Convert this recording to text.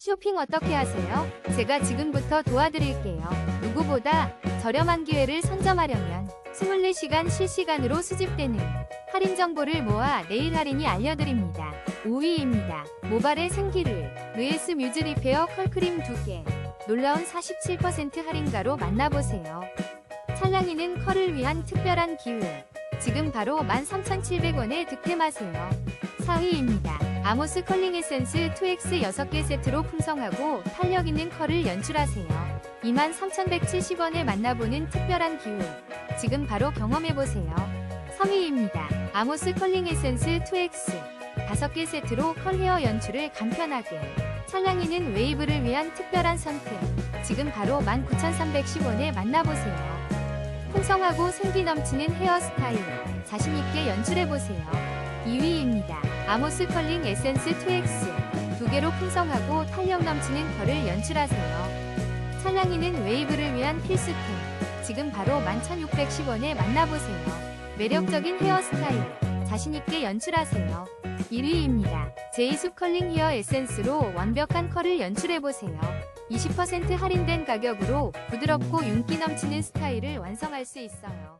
쇼핑 어떻게 하세요? 제가 지금부터 도와드릴게요. 누구보다 저렴한 기회를 선점하려면 24시간 실시간으로 수집되는 할인 정보를 모아 내일 할인이 알려드립니다. 5위입니다. 모발의 생기를 VS 뮤즈 리페어 컬크림 2개 놀라운 47% 할인가로 만나보세요. 찰랑이는 컬을 위한 특별한 기회 지금 바로 13,700원에 득템하세요. 4위입니다. 아모스 컬링 에센스 2X 6개 세트로 풍성하고 탄력 있는 컬을 연출하세요. 23,170원에 만나보는 특별한 기회. 지금 바로 경험해보세요. 3위입니다. 아모스 컬링 에센스 2X 5개 세트로 컬 헤어 연출을 간편하게. 찰랑이는 웨이브를 위한 특별한 선택. 지금 바로 19,310원에 만나보세요. 풍성하고 생기 넘치는 헤어스타일. 자신있게 연출해보세요. 2위입니다. 아모스 컬링 에센스 2X. 두 개로 풍성하고 탄력 넘치는 컬을 연출하세요. 찰랑이는 웨이브를 위한 필수템. 지금 바로 11,610원에 만나보세요. 매력적인 헤어스타일. 자신있게 연출하세요. 1위입니다. 제이수 컬링 헤어 에센스로 완벽한 컬을 연출해보세요. 20% 할인된 가격으로 부드럽고 윤기 넘치는 스타일을 완성할 수 있어요.